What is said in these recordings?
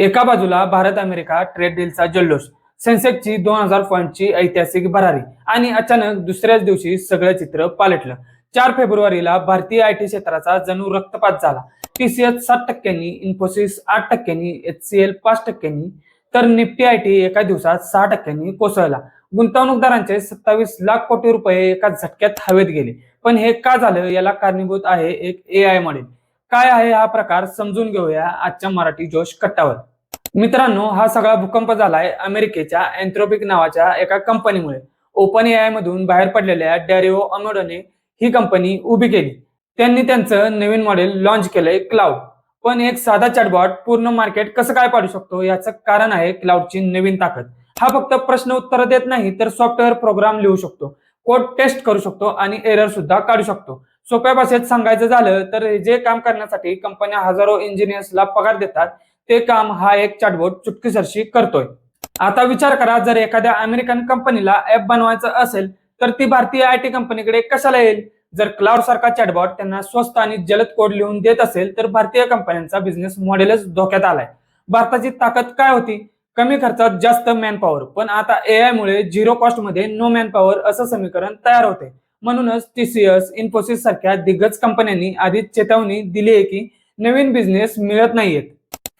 एका बाजूला Bharat America trade डीलचा जल्लोष सेन्सेक्सची दोन हजार पॉईंटची ऐतिहासिक भरारी आणि अचानक दुसऱ्याच दिवशी सगळं चित्र पालटलं. चार फेब्रुवारीला भारतीय आय टी क्षेत्राचा जणू रक्तपात झाला. टीसीएस सात टक्क्यांनी इन्फोसिस आठ टक्क्यांनी एच सी एल पाच टक्क्यांनी तर निफ्टी आय टी एका दिवसात सहा टक्क्यांनी कोसळला. गुंतवणूकदारांचे सत्तावीस लाख कोटी रुपये एका झटक्यात हवेत गेले. पण हे का झालं याला कारणीभूत आहे एक ए आय मॉडेल काय आहे हा प्रकार समजून घेऊया आजच्या मराठी जोश कट्टावर मित्रांनो हा सगळा भूकंप झालाय अमेरिकेच्या अँथ्रोपिक नावाच्या एका कंपनीमुळे. ओपन ए आय मधून बाहेर पडलेल्या डॅरिओ अमोडोने ही कंपनी उभी केली. त्यांनी त्यांचं नवीन मॉडेल लॉन्च केलंय क्लाउड पण एक साधा चॅटबॉट पूर्ण मार्केट कसं काय पाडू शकतो याचं कारण आहे क्लाउडची नवीन ताकद. हा फक्त प्रश्न उत्तर देत नाही तर सॉफ्टवेअर प्रोग्राम लिहू शकतो. कोड टेस्ट करू शकतो आणि एरर सुद्धा काढू शकतो. सोप्या भाषेत सांगायचं झालं तर जे काम करण्यासाठी कंपन्या हजारो इंजिनियर्सला पगार देतात ते काम हा एक चॅटबोट चुटकीसरशी करतोय. आता विचार करा जर एखाद्या अमेरिकन कंपनीला ऍप बनवायचं असेल तर ती भारतीय आय टी कंपनीकडे कशाला येईल? जर क्लाउड सारखा चॅटबॉट त्यांना स्वस्त आणि जलद कोड लिहून देत असेल तर भारतीय कंपन्यांचा बिझनेस मॉडेलच धोक्यात आलाय. भारताची ताकद काय होती? कमी खर्चात जास्त मॅन पॉवर पण आता ए आय मुळे झिरो कॉस्टमध्ये नो मॅन पॉवर असं समीकरण तयार होते. म्हणूनच टीसीएस इन्फोसिस सारख्या दिग्गज कंपन्यांनी आधीच चेतावणी दिली आहे की नवीन बिझनेस मिळत नाहीयेत.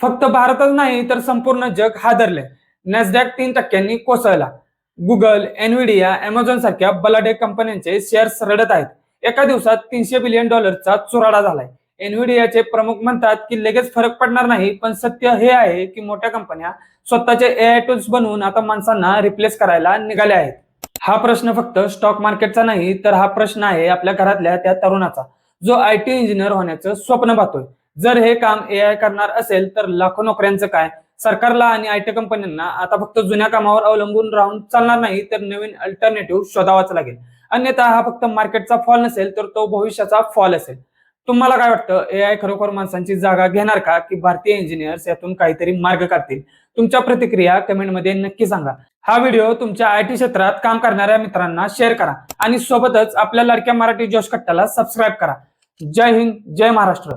फक्त भारतच नाही तर संपूर्ण जग हादरले नॅसडॅक तीन टक्क्यांनी कोसळला. गुगल एनव्हिडिया अमेझॉन सारख्या बलाडे कंपन्यांचे शेअर्स रडत आहेत. एका दिवसात तीनशे बिलियन डॉलरचा चुराडा झालाय. एनव्हिडियाचे प्रमुख म्हणतात की लगेच फरक पडणार नाही पण सत्य हे आहे की मोठ्या कंपन्या स्वतःचे ए आय टूल्स बनवून आता माणसांना रिप्लेस करायला निघाल्या आहेत. हा प्रश्न फक्त स्टॉक मार्केटचा नाही तर हा प्रश्न आहे आपल्या घरातल्या त्या तरुणाचा जो आय टी इंजिनियर होण्याचं स्वप्न पाहतोय. जर हे काम ए आय करणार असेल तर लाखो नोकऱ्यांचं काय? सरकारला आणि आय टी कंपन्यांना आता फक्त जुन्या कामावर अवलंबून राहून चालणार नाही तर नवीन अल्टरनेटिव्ह शोधावाच लागेल. अन्यथा हा फक्त मार्केटचा फॉल नसेल तर तो भविष्याचा फॉल असेल. तुम्हाला काय वाटतं? ए आय खरोखर माणसांची जागा घेणार का? की भारतीय इंजिनियर्स यातून काहीतरी मार्ग काढतील? तुमच्या प्रतिक्रिया कमेंटमध्ये नक्की सांगा. हा व्हिडिओ तुमच्या आय टी क्षेत्रात काम करणाऱ्या मित्रांना शेअर करा आणि सोबतच आपल्या लाडक्या मराठी जोश कट्टाला सबस्क्राईब करा. जय हिंद जय महाराष्ट्र.